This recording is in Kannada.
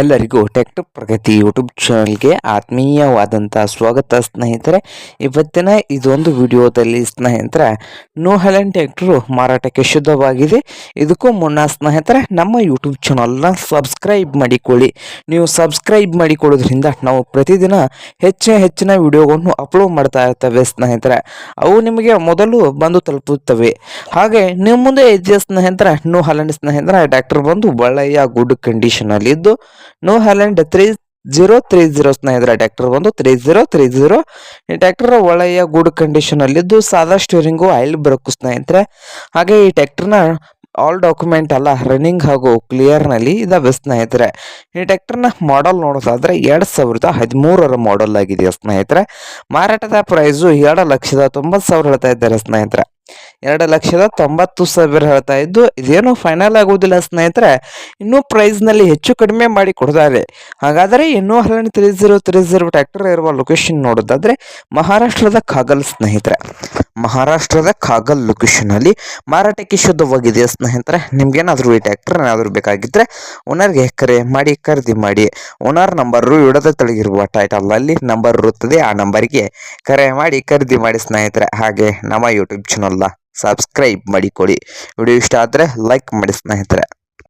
ಎಲ್ಲರಿಗೂ ಟೆಕ್ಟ್ ಪ್ರಗತಿ ಯೂಟ್ಯೂಬ್ ಚಾನಲ್ಗೆ ಆತ್ಮೀಯವಾದಂಥ ಸ್ವಾಗತ, ಸ್ನೇಹಿತರೆ. ಇವತ್ತಿನ ಇದೊಂದು ವಿಡಿಯೋದಲ್ಲಿ, ಸ್ನೇಹಿತರೆ ನೋ ಹೆಲೆನ್ ಟ್ಯಾಕ್ಟ್ರು ಮಾರಾಟಕ್ಕೆ ಶುದ್ಧವಾಗಿದೆ. ಇದಕ್ಕೂ ಮುನ್ನ, ಸ್ನೇಹಿತರೆ, ನಮ್ಮ ಯೂಟ್ಯೂಬ್ ಚಾನಲ್ನ ಸಬ್ಸ್ಕ್ರೈಬ್ ಮಾಡಿಕೊಳ್ಳಿ. ನೀವು ಸಬ್ಸ್ಕ್ರೈಬ್ ಮಾಡಿಕೊಳ್ಳೋದ್ರಿಂದ ನಾವು ಪ್ರತಿದಿನ ಹೆಚ್ಚಿನ ಹೆಚ್ಚಿನ ವಿಡಿಯೋಗಳನ್ನು ಅಪ್ಲೋಡ್ ಮಾಡ್ತಾ ಇರ್ತವೆ, ಸ್ನೇಹಿತರೆ. ಅವು ನಿಮಗೆ ಮೊದಲು ಬಂದು ತಲುಪುತ್ತವೆ. ಹಾಗೆ, ನಿಮ್ಮ ಮುಂದೆ ಇದೆಯಾ, ಸ್ನೇಹಿತರೆ? ನೋ ಹೆಲೆನ್ ಸ್ನೇಹಿತರೆ ಟ್ಯಾಕ್ಟರ್ ಬಂದು ಒಳ್ಳೆಯ good ಕಂಡೀಷನಲ್ಲಿದ್ದು New Holland three zero three zero ಸ್ನೇಹಿತರೆ ಟ್ಯಾಕ್ಟರ್ ಬಂದು ತ್ರೀ ಜೀರೋ ತ್ರೀ ಜೀರೋ. ಈ ಟ್ಯಾಕ್ಟರ್ ಒಳ್ಳೆಯ ಗುಡ್ ಕಂಡೀಷನ್ ಅಲ್ಲಿದ್ದು ಸಾದಾ ಸ್ಟೀರಿಂಗು ಆಯಿಲ್ ಬ್ರೇಕು ಸ್ನೇಹಿತರೆ. ಹಾಗೆ ಈ ಟ್ರ್ಯಾಕ್ಟರ್ನ ಆಲ್ ಡಾಕ್ಯುಮೆಂಟ್ ಎಲ್ಲ ರನ್ನಿಂಗ್ ಹಾಗೂ ಕ್ಲಿಯರ್ನಲ್ಲಿ ಇದಾವೆ ಸ್ನೇಹಿತರೆ. ಈ ಟ್ರ್ಯಾಕ್ಟರ್ನ ಮಾಡಲ್ ನೋಡೋದಾದ್ರೆ ಎರಡು ಸಾವಿರದ ಹದಿಮೂರರ ಮಾಡಲ್ ಆಗಿದೆ ಸ್ನೇಹಿತರೆ. ಮಾರಾಟದ ಪ್ರೈಸು ಎರಡು ಲಕ್ಷದ ತೊಂಬತ್ತು ಸಾವಿರ ಹೇಳ್ತಾ ಇದ್ದಾರೆ ಸ್ನೇಹಿತರೆ. ಎರಡು ಲಕ್ಷದ ತೊಂಬತ್ತು ಸಾವಿರ ಹೇಳ್ತಾ ಇದ್ದು, ಇದೇನು ಫೈನಲ್ ಆಗುವುದಿಲ್ಲ ಸ್ನೇಹಿತರೆ. ಇನ್ನೂ ಪ್ರೈಸ್ನಲ್ಲಿ ಹೆಚ್ಚು ಕಡಿಮೆ ಮಾಡಿ ಕೊಡ್ತಾರೆ. ಹಾಗಾದರೆ ಇನ್ನೂ ಹಲವು three zero three zero tractor ಇರುವ ಲೊಕೇಶನ್ ನೋಡೋದಾದ್ರೆ ಮಹಾರಾಷ್ಟ್ರದ ಕಾಗಲ್ ಸ್ನೇಹಿತರೆ. ಮಹಾರಾಷ್ಟ್ರದ ಕಾಗಲ್ ಲೊಕೇಶನಲ್ಲಿ ಮಾರಾಟಕ್ಕೆ ಶುದ್ಧವಾಗಿದೆ ಸ್ನೇಹಿತರೆ? ನಿಮ್ಗೇನಾದರೂ ಈ ಟ್ರ್ಯಾಕ್ಟರ್ ಏನಾದರೂ ಬೇಕಾಗಿದ್ದರೆ ಓನರ್ಗೆ ಕರೆ ಮಾಡಿ, ಖರೀದಿ ಮಾಡಿ. ಓನರ್ ನಂಬರು ಇಡದ ಟೈಟಲ್ ಅಲ್ಲಿ ನಂಬರ್ ಇರುತ್ತದೆ. ಆ ನಂಬರ್ಗೆ ಕರೆ ಮಾಡಿ, ಖರೀದಿ ಮಾಡಿ ಸ್ನೇಹಿತರೆ. ಹಾಗೆ ನಮ್ಮ ಯೂಟ್ಯೂಬ್ ಚಾನಲ್ನ ಸಬ್ಸ್ಕ್ರೈಬ್ ಮಾಡಿಕೊಡಿ. ವಿಡಿಯೋ ಇಷ್ಟ ಆದರೆ ಲೈಕ್ ಮಾಡಿ ಸ್ನೇಹಿತರೆ.